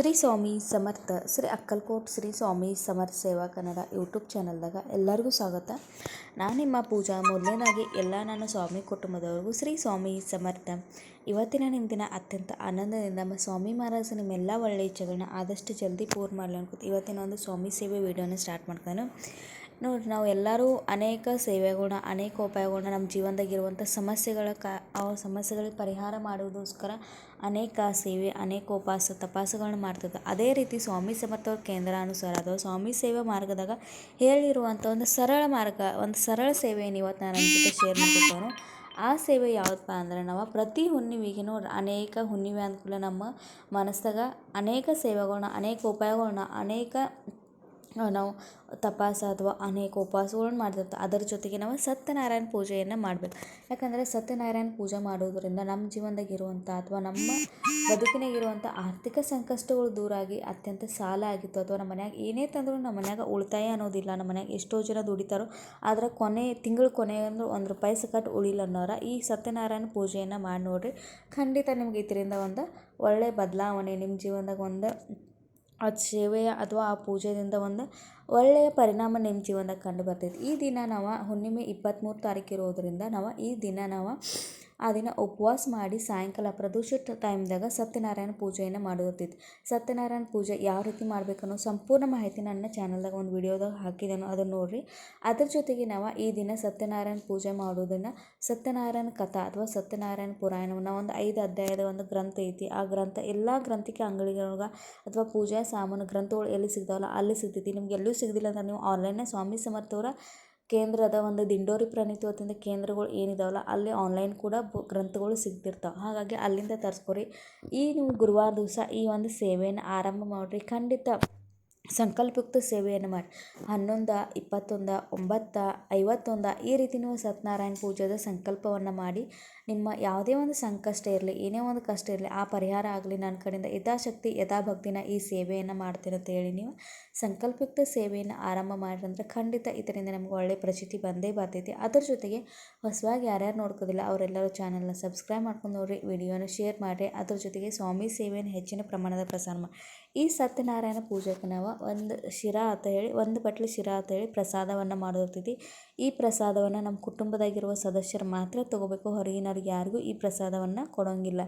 ಶ್ರೀ ಸ್ವಾಮಿ ಸಮರ್ಥ ಶ್ರೀ ಅಕ್ಕಲ್ಕೋಟ್ ಶ್ರೀ ಸ್ವಾಮಿ ಸಮರ್ಥ ಸೇವಾ ಕನ್ನಡ ಯೂಟ್ಯೂಬ್ ಚಾನಲ್ದಾಗ ಎಲ್ಲರಿಗೂ ಸ್ವಾಗತ. ನಾನು ನಿಮ್ಮ ಪೂಜಾ, ಮೊದಲನೇದಾಗಿ ಎಲ್ಲ ನನ್ನ ಸ್ವಾಮಿ ಕುಟುಂಬದವ್ರಿಗೂ ಶ್ರೀ ಸ್ವಾಮಿ ಸಮರ್ಥ. ಇವತ್ತಿನ ನಿಮ್ಮ ದಿನ ಅತ್ಯಂತ ಆನಂದದಿಂದ ನಮ್ಮ ಸ್ವಾಮಿ ಮಹಾರಾಜ ನಿಮ್ಮೆಲ್ಲ ಒಳ್ಳೆಯ ಇಚ್ಛೆಗಳನ್ನ ಆದಷ್ಟು ಜಲ್ದಿ ಪೂರ್ ಮಾಡಲಿ ಅನ್ಕೋತ ಇವತ್ತಿನ ಒಂದು ಸ್ವಾಮಿ ಸೇವೆ ವಿಡಿಯೋನ ಸ್ಟಾರ್ಟ್ ಮಾಡ್ತಾನೆ. ನೋಡಿರಿ ನಾವು ಎಲ್ಲರೂ ಅನೇಕ ಸೇವೆಗಳನ್ನ ಅನೇಕ ಉಪಾಯಗಳನ್ನ ನಮ್ಮ ಜೀವನದಾಗಿರುವಂಥ ಸಮಸ್ಯೆಗಳ ಕ, ಆ ಸಮಸ್ಯೆಗಳಿಗೆ ಪರಿಹಾರ ಮಾಡುವುದೋಸ್ಕರ ಅನೇಕ ಸೇವೆ, ಅನೇಕ ಉಪಾಸ ತಪಾಸಗಳನ್ನ ಮಾಡ್ತದೆ ಅದೇ ರೀತಿ ಸ್ವಾಮಿ ಸಮರ್ಥವ್ರ ಕೇಂದ್ರಾನುಸಾರ ಅಥವಾ ಸ್ವಾಮಿ ಸೇವೆ ಮಾರ್ಗದಾಗ ಹೇಳಿರುವಂಥ ಒಂದು ಸರಳ ಮಾರ್ಗ, ಒಂದು ಸರಳ ಸೇವೆಯನ್ನು ಇವತ್ತು ನಾನು ನಿಮ್ಮ ಜೊತೆ ಶೇರ್ ಮಾಡ್ತಿದ್ದೇನೆ ಆ ಸೇವೆ ಯಾವುದಪ್ಪ ಅಂದ್ರೆ ನಾವು ಪ್ರತಿ ಹುಣ್ಣಿಮೆಗೂ ಅನೇಕ ಹುಣ್ಣಿಮೆ ಅಂದ್ಕೂಡ್ಲೆ ನಮ್ಮ ಮನಸ್ಸಾಗ ಅನೇಕ ಸೇವೆಗಳನ್ನ ಅನೇಕ ಉಪಾಯಗಳನ್ನ ಅನೇಕ ನಾವು ತಪಾಸ ಅಥವಾ ಅನೇಕ ಉಪವಾಸಗಳನ್ನ ಮಾಡ್ತಿರ್ತೀವಿ ಅದರ ಜೊತೆಗೆ ನಾವು ಸತ್ಯನಾರಾಯಣ ಪೂಜೆಯನ್ನು ಮಾಡಬೇಕು. ಯಾಕಂದರೆ ಸತ್ಯನಾರಾಯಣ ಪೂಜೆ ಮಾಡೋದರಿಂದ ನಮ್ಮ ಜೀವನದಾಗ ಇರುವಂಥ ಅಥವಾ ನಮ್ಮ ಬದುಕಿನಾಗಿರುವಂಥ ಆರ್ಥಿಕ ಸಂಕಷ್ಟಗಳು ದೂರಾಗಿ ಅತ್ಯಂತ ಸಾಲ ಆಗಿತ್ತು. ಅಥವಾ ನಮ್ಮ ಮನ್ಯಾಗ ಏನೇ ತಂದರೂ ನಮ್ಮ ಮನ್ಯಾಗ ಉಳಿತಾಯ ಅನ್ನೋದಿಲ್ಲ. ನಮ್ಮ ಮನ್ಯಾಗ ಎಷ್ಟೋ ಜನ ದುಡಿತಾರೋ, ಆದರೆ ಕೊನೆ ತಿಂಗಳ ಕೊನೆ ಅಂದ್ರೆ ಒಂದು ರೂಪಾಯಿ ಸಕಟ್ ಉಳಿಲ್ಲ ಅನ್ನೋರ ಈ ಸತ್ಯನಾರಾಯಣ ಪೂಜೆಯನ್ನು ಮಾಡಿ ನೋಡಿರಿ. ಖಂಡಿತ ನಿಮ್ಗೆ ಇದರಿಂದ ಒಂದು ಒಳ್ಳೆಯ ಬದಲಾವಣೆ ನಿಮ್ಮ ಜೀವನದಾಗ ಒಂದು ಆ ಸೇವೆಯ ಅಥವಾ ಆ ಪೂಜೆಯಿಂದ ಒಂದು ಒಳ್ಳೆಯ ಪರಿಣಾಮ ನಿಮ್ಮ ಜೀವನದಾಗ ಕಂಡು ಬರ್ತೈತಿ. ಈ ದಿನ ನಾವು ಹುಣ್ಣಿಮೆ ಇಪ್ಪತ್ತ್ಮೂರು ತಾರೀಕು ಇರೋದರಿಂದ ನಾವು ಈ ದಿನ ನಾವು ಆ ದಿನ ಉಪವಾಸ ಮಾಡಿ ಸಾಯಂಕಾಲ ಪ್ರದೋಷ ಟೈಮ್ದಾಗ ಸತ್ಯನಾರಾಯಣ ಪೂಜೆಯನ್ನು ಮಾಡೋದಿತ್ತು. ಸತ್ಯನಾರಾಯಣ ಪೂಜೆ ಯಾವ ರೀತಿ ಮಾಡಬೇಕನ್ನೋ ಸಂಪೂರ್ಣ ಮಾಹಿತಿ ನನ್ನ ಚಾನಲ್ದಾಗ ಒಂದು ವಿಡಿಯೋದಾಗ ಹಾಕಿದ್ದೇನೆ. ಅದನ್ನು ನೋಡಿರಿ. ಅದ್ರ ಜೊತೆಗೆ ನಾವು ಈ ದಿನ ಸತ್ಯನಾರಾಯಣ ಪೂಜೆ ಮಾಡೋದನ್ನು ಸತ್ಯನಾರಾಯಣ ಕಥಾ ಅಥವಾ ಸತ್ಯನಾರಾಯಣ ಪುರಾಣವನ್ನು ಒಂದು ಐದು ಅಧ್ಯಾಯದ ಒಂದು ಗ್ರಂಥ ಐತಿ. ಆ ಗ್ರಂಥ ಎಲ್ಲ ಗ್ರಂಥಿಕೆ ಅಂಗಡಿಗಳೊಳಗೆ ಅಥವಾ ಪೂಜಾ ಸಾಮಾನು ಗ್ರಂಥಗಳು ಎಲ್ಲಿ ಸಿಗ್ತಾವಲ್ಲ ಅಲ್ಲಿ ಸಿಗ್ತೈತಿ. ನಿಮ್ಗೆ ಎಲ್ಲೂ ಸಿಗದಿಲ್ಲ ಅಂದ್ರೆ ನೀವು ಆನ್ಲೈನ್ನೇ ಸ್ವಾಮಿ ಸಮರ್ಥವರ ಕೇಂದ್ರದ ಒಂದು ದಿಂಡೋರಿ ಪ್ರಣೀತಿ ವತಿಯಿಂದ ಕೇಂದ್ರಗಳು ಏನಿದಾವಲ್ಲ, ಅಲ್ಲಿ ಆನ್ಲೈನ್ ಕೂಡ ಬು, ಗ್ರಂಥಗಳು ಸಿಗ್ತಿರ್ತಾವೆ ಹಾಗಾಗಿ ಅಲ್ಲಿಂದ ತರಿಸ್ಕೊರಿ. ಈ ನೀವು ಗುರುವಾರ ದಿವಸ ಈ ಒಂದು ಸೇವೆಯನ್ನು ಆರಂಭ ಮಾಡಿರಿ. ಖಂಡಿತ ಸಂಕಲ್ಪಯುಕ್ತ ಸೇವೆಯನ್ನು ಮಾಡಿ, ಹನ್ನೊಂದು, ಇಪ್ಪತ್ತೊಂದು, ಒಂಬತ್ತು, ಐವತ್ತೊಂದು ಈ ರೀತಿ ನೀವು ಸತ್ಯನಾರಾಯಣ ಪೂಜೆದ ಸಂಕಲ್ಪವನ್ನು ಮಾಡಿ ನಿಮ್ಮ ಯಾವುದೇ ಒಂದು ಸಂಕಷ್ಟ ಇರಲಿ, ಏನೇ ಒಂದು ಕಷ್ಟ ಇರಲಿ, ಆ ಪರಿಹಾರ ಆಗಲಿ ನನ್ನ ಕಡೆಯಿಂದ, ಯಥಾಶಕ್ತಿ, ಯಥಾಭಕ್ತಿನ ಈ ಸೇವೆಯನ್ನು ಮಾಡ್ತೀನಿ ಅಂತ ಹೇಳಿ ನೀವು ಸಂಕಲ್ಪಯುಕ್ತ ಸೇವೆಯನ್ನು ಆರಂಭ ಮಾಡಿದ್ರೆ ಖಂಡಿತ ಇದರಿಂದ ನಮ್ಗೆ ಒಳ್ಳೆಯ ಪ್ರಚಿತಿ ಬಂದೇ ಬರ್ತೈತಿ. ಅದ್ರ ಜೊತೆಗೆ ಹೊಸವಾಗಿ ಯಾರ್ಯಾರು ನೋಡ್ಕೋದಿಲ್ಲ, ಅವರೆಲ್ಲರೂ ಚಾನಲ್ನ ಸಬ್ಸ್ಕ್ರೈಬ್ ಮಾಡ್ಕೊಂಡು ನೋಡಿರಿ, ವಿಡಿಯೋನ ಶೇರ್ ಮಾಡಿರಿ. ಅದ್ರ ಜೊತೆಗೆ ಸ್ವಾಮಿ ಸೇವೆಯನ್ನು ಹೆಚ್ಚಿನ ಪ್ರಮಾಣದ ಪ್ರಸಾರ ಮಾಡಿ ಈ ಸತ್ಯನಾರಾಯಣ ಪೂಜೆಗೆ ನಾವು ಒಂದು ಶಿರಾ ಅಂತ ಹೇಳಿ, ಒಂದು ಬಟ್ಲು ಶಿರಾ ಅಂತ ಹೇಳಿ ಪ್ರಸಾದವನ್ನು ಮಾಡೋದಿರ್ತೈತಿ ಈ ಪ್ರಸಾದವನ್ನು ನಮ್ಮ ಕುಟುಂಬದಾಗಿರುವ ಸದಸ್ಯರು ಮಾತ್ರ ತೊಗೋಬೇಕು ಹೊರಗಿನವ್ರಿಗೆ ಯಾರಿಗೂ ಈ ಪ್ರಸಾದವನ್ನು ಕೊಡೋಂಗಿಲ್ಲ.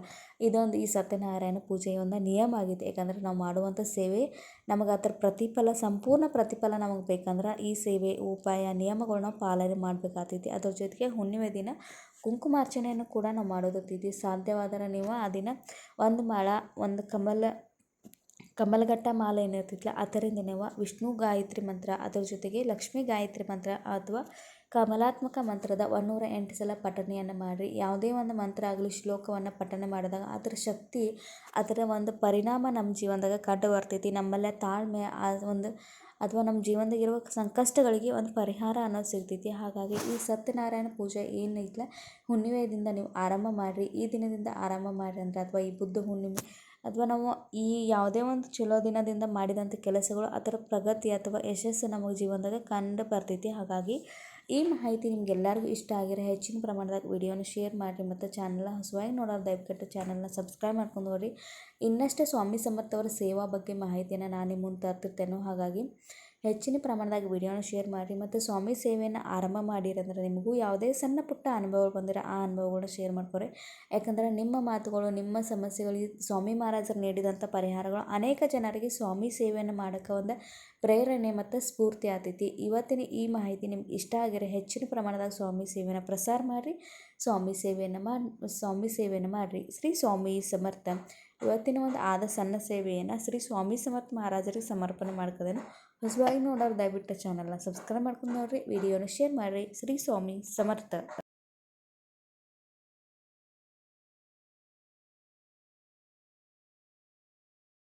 ಇದೊಂದು ಈ ಸತ್ಯನಾರಾಯಣ ಪೂಜೆಯ ಒಂದು ನಿಯಮ ಆಗಿದೆ. ಯಾಕಂದರೆ ನಾವು ಮಾಡುವಂಥ ಸೇವೆ ನಮಗೆ ಅದರ ಪ್ರತಿಫಲ, ಸಂಪೂರ್ಣ ಪ್ರತಿಫಲ ನಮಗೆ ಬೇಕಂದ್ರೆ ಈ ಸೇವೆ, ಉಪಾಯ ನಿಯಮಗಳನ್ನ ಪಾಲನೆ ಮಾಡಬೇಕಾಗ್ತೈತಿ. ಅದ್ರ ಜೊತೆಗೆ ಹುಣ್ಣಿಮೆ ದಿನ ಕುಂಕುಮಾರ್ಚನೆಯನ್ನು ಕೂಡ ನಾವು ಮಾಡೋದಿರ್ತೈತಿ ಸಾಧ್ಯವಾದರೆ ನೀವು ಆ ದಿನ ಒಂದು ಮಳ, ಒಂದು ಕಮಲ ಕಮಲಗಟ್ಟ ಮಾಲೆ ಏನಿರ್ತಿತ್ತಲ್ಲ ಅದರಿಂದ ನೀವು ವಿಷ್ಣು ಗಾಯತ್ರಿ ಮಂತ್ರ, ಅದರ ಜೊತೆಗೆ ಲಕ್ಷ್ಮೀ ಗಾಯತ್ರಿ ಮಂತ್ರ ಅಥವಾ ಕಮಲಾತ್ಮಕ ಮಂತ್ರದ ಒಂದೂರ ಎಂಟು ಸಲ ಪಠಣೆಯನ್ನು ಮಾಡಿರಿ. ಯಾವುದೇ ಒಂದು ಮಂತ್ರ ಆಗಲಿ, ಶ್ಲೋಕವನ್ನು ಪಠನೆ ಮಾಡಿದಾಗ ಅದರ ಶಕ್ತಿ, ಅದರ ಒಂದು ಪರಿಣಾಮ ನಮ್ಮ ಜೀವನದಾಗ ಕಂಡು ಬರ್ತೈತಿ. ನಮ್ಮಲ್ಲೇ ತಾಳ್ಮೆ, ಆ ಒಂದು ಅಥವಾ ನಮ್ಮ ಜೀವನದಾಗಿರುವ ಸಂಕಷ್ಟಗಳಿಗೆ ಒಂದು ಪರಿಹಾರ ಅನ್ನೋದು ಸಿಗ್ತೈತಿ. ಹಾಗಾಗಿ ಈ ಸತ್ಯನಾರಾಯಣ ಪೂಜೆ ಏನೈತಲ್ಲ ಹುಣ್ಣಿಮೆಯಿಂದ ನೀವು ಆರಂಭ ಮಾಡಿರಿ. ಈ ದಿನದಿಂದ ಆರಂಭ ಮಾಡಿರಿ ಅಂದ್ರೆ ಅಥವಾ ಈ ಬುದ್ಧ ಹುಣ್ಣಿಮೆ ಅಥವಾ ನಾವು ಈ ಯಾವುದೇ ಒಂದು ಚಲೋ ದಿನದಿಂದ ಮಾಡಿದಂಥ ಕೆಲಸಗಳು ಅದರ ಪ್ರಗತಿ ಅಥವಾ ಯಶಸ್ಸು ನಮಗೆ ಜೀವನದಾಗ ಕಂಡು ಬರ್ತೈತಿ. ಹಾಗಾಗಿ ಈ ಮಾಹಿತಿ ನಿಮ್ಗೆಲ್ಲರಿಗೂ ಇಷ್ಟ ಆಗಿರೋ ಹೆಚ್ಚಿನ ಪ್ರಮಾಣದಾಗ ವಿಡಿಯೋನ ಶೇರ್ ಮಾಡಿರಿ ಮತ್ತು ಚಾನಲ್ನ ಹೊಸವಾಗಿ ನೋಡೋರು ದಯವಿಟ್ಟು ಚಾನಲ್ನ ಸಬ್ಸ್ಕ್ರೈಬ್ ಮಾಡ್ಕೊಂಡು ನೋಡಿ ಇನ್ನಷ್ಟೇ ಸ್ವಾಮಿ ಸಮರ್ಥವರ ಸೇವಾ ಬಗ್ಗೆ ಮಾಹಿತಿಯನ್ನು ನಾನು ನಿಮ್ಮ ಮುಂದೆ ತರ್ತಿರ್ತೇನೋ ಹಾಗಾಗಿ ಹೆಚ್ಚಿನ ಪ್ರಮಾಣದಾಗ ವಿಡಿಯೋನ ಶೇರ್ ಮಾಡಿರಿ ಮತ್ತು ಸ್ವಾಮಿ ಸೇವೆಯನ್ನು ಆರಂಭ ಮಾಡಿರಂದ್ರೆ ನಿಮಗೂ ಯಾವುದೇ ಸಣ್ಣ ಪುಟ್ಟ ಅನುಭವಗಳು ಬಂದರೆ ಆ ಅನುಭವಗಳನ್ನ ಶೇರ್ ಮಾಡ್ಕೊರಿ. ಯಾಕಂದರೆ ನಿಮ್ಮ ಮಾತುಗಳು, ನಿಮ್ಮ ಸಮಸ್ಯೆಗಳಿಗೆ ಸ್ವಾಮಿ ಮಹಾರಾಜರು ನೀಡಿದಂಥ ಪರಿಹಾರಗಳು ಅನೇಕ ಜನರಿಗೆ ಸ್ವಾಮಿ ಸೇವೆಯನ್ನು ಮಾಡೋಕ್ಕೆ ಒಂದು ಪ್ರೇರಣೆ ಮತ್ತು ಸ್ಫೂರ್ತಿ ಆಗ್ತೈತಿ ಇವತ್ತಿನ ಈ ಮಾಹಿತಿ ನಿಮ್ಗೆ ಇಷ್ಟ ಆಗಿರೋ ಹೆಚ್ಚಿನ ಪ್ರಮಾಣದಾಗ ಸ್ವಾಮಿ ಸೇವೆಯನ್ನು ಪ್ರಸಾರ ಮಾಡಿರಿ. ಸ್ವಾಮಿ ಸೇವೆಯನ್ನು ಮಾಡಿ ಸ್ವಾಮಿ ಸೇವೆಯನ್ನು ಮಾಡಿರಿ. ಶ್ರೀ ಸ್ವಾಮಿ ಸಮರ್ಥ. ಇವತ್ತಿನ ಒಂದು ಆದ ಸಣ್ಣ ಸೇವೆಯನ್ನು ಶ್ರೀ ಸ್ವಾಮಿ ಸಮರ್ಥ ಮಹಾರಾಜರಿಗೆ ಸಮರ್ಪಣೆ ಮಾಡ್ಕೋದೇನು. ಹೊಸವಾಗಿ ನೋಡೋರು ದಯವಿಟ್ಟು ಚಾನಲ್ನ ಸಬ್ಸ್ಕ್ರೈಬ್ ಮಾಡ್ಕೊಂಡು ನೋಡಿರಿ ವಿಡಿಯೋನ ಶೇರ್ ಮಾಡಿರಿ. ಶ್ರೀ ಸ್ವಾಮಿ ಸಮರ್ಥ.